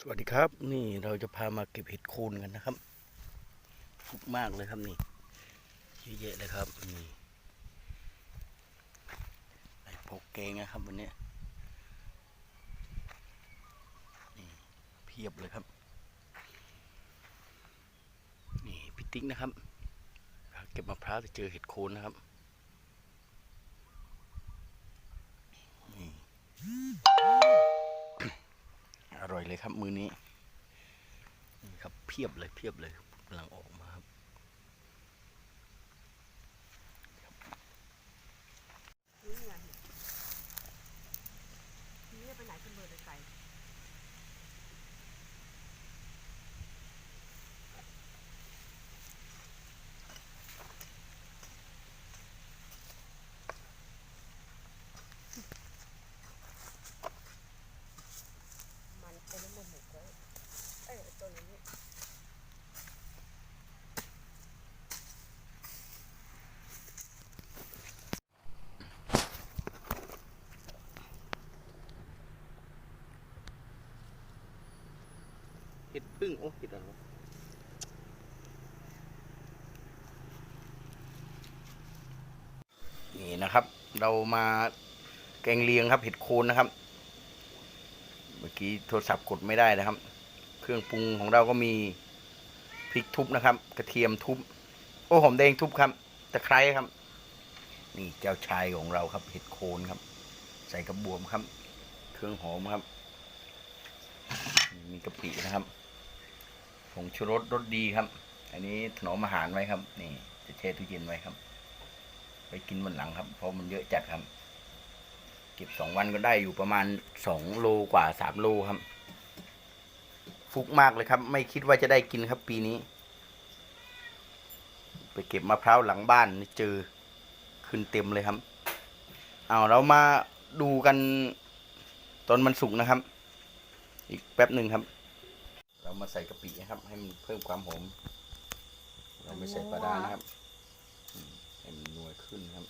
สวัสดีครับ นี่เราจะพามาเก็บเห็ดโคนกันนะครับทุกมากเลยครับนี่เยอะแยะเลยครับนี่ไอ้พกแกงนะครับวันนี้นี่เพียบเลยครับ นี่พี่ติ๊กนะครับเก็บมะพร้าวจะเจอเห็ดโคนนะครับ ครับมือนี้นี่ครับเพียบเลยเพียบเลยกำลังออกมาครับ นี่ไงนี่ไปไหนกันเบอร์เลยไกล มันเป็นน้ำมันหมกเลยเอ้ยตัวนี้ เห็ดพึ่งโอ้เห็ดอะไรวะนี่นะครับ เรามาแกงเลียงครับ เห็ดโคนนะครับ เมื่อกี้โทรศัพท์กดไม่ได้นะครับ เครื่องปรุงของเราก็มีพริกทุบนะครับ กระเทียมทุบโอ้หอมแดงทุบครับตะไคร้ครับ นี่เจ้าชายของเราครับ เห็ดโคนครับ ใส่กระบวมครับ เครื่องหอมครับ มีกะปินะครับ งชูรสรสดีครับ อันนี้ถนอมอาหารไว้ครับ นี่ จะแช่ตู้เย็นไว้ครับ ไปกินวันหลังครับ เพราะมันเยอะจัดครับ เก็บสองวันก็ได้อยู่ประมาณสองโลกว่าสามโลครับ ฟุกมากเลยครับ ไม่คิดว่าจะได้กินครับปีนี้ ไปเก็บมะพร้าวหลังบ้านนี่เจอขึ้นเต็มเลยครับ เอาเรามาดูกันตอนมันสุกนะครับ อีกแป๊บหนึ่งครับ มาใส่กะปินะครับ ให้มันเพิ่มความหอมเราไม่ใส่ปลาดานะครับให้มันนัวขึ้นครับ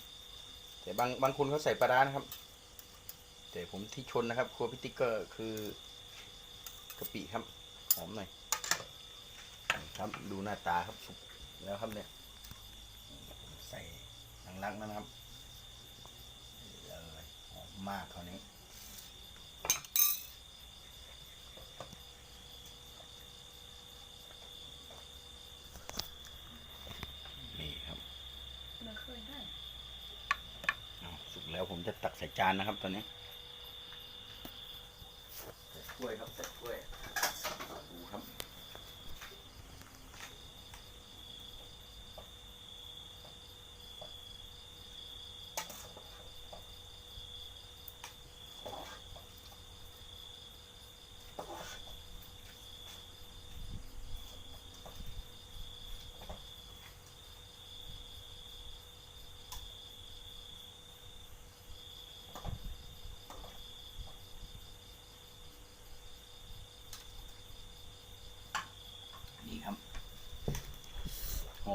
แต่บางบางคนเขาใส่ปลาดานะครับ แต่ผมที่ชนนะครับ ครัวพิติกเกอร์คือกะปิครับหอมหน่อยครับดูหน้าตาครับสุกแล้วครับเนี่ย ใส่ลังๆนะครับเลยหอมมากคราวนี้ครับ มันเคยได้ เอาสุกแล้ว ผมจะตักใส่จานนะครับตอนนี้ใส่กล้วยครับใส่กล้วย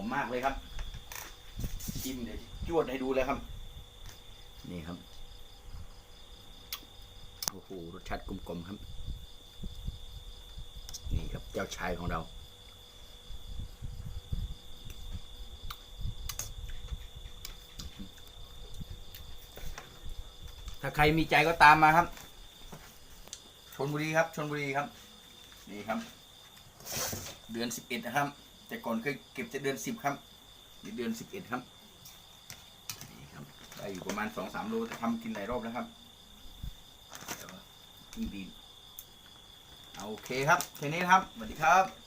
มมากเลยครับชิมเดี๋ยวจวดให้ดูเลยครับ นี่ครับโอ้โหรสชาติกลมๆครับ นี่ครับเจ้าชายของเราถ้าใครมีใจก็ตามมาครับ ชนบุรีครับ ชนบุรีครับ นี่ครับ เดือนสิบเอ็ดนะครับ แต่ก่อนเคยเก็บจะเดือนสิบครับเดือนสิบเอ็ดครับนี่ครับได้อยู่ประมาณสองสามโลแต่ทำกินหลายรอบแล้วครับยิ่งดีโอเคครับแค่นี้ครับสวัสดีครับ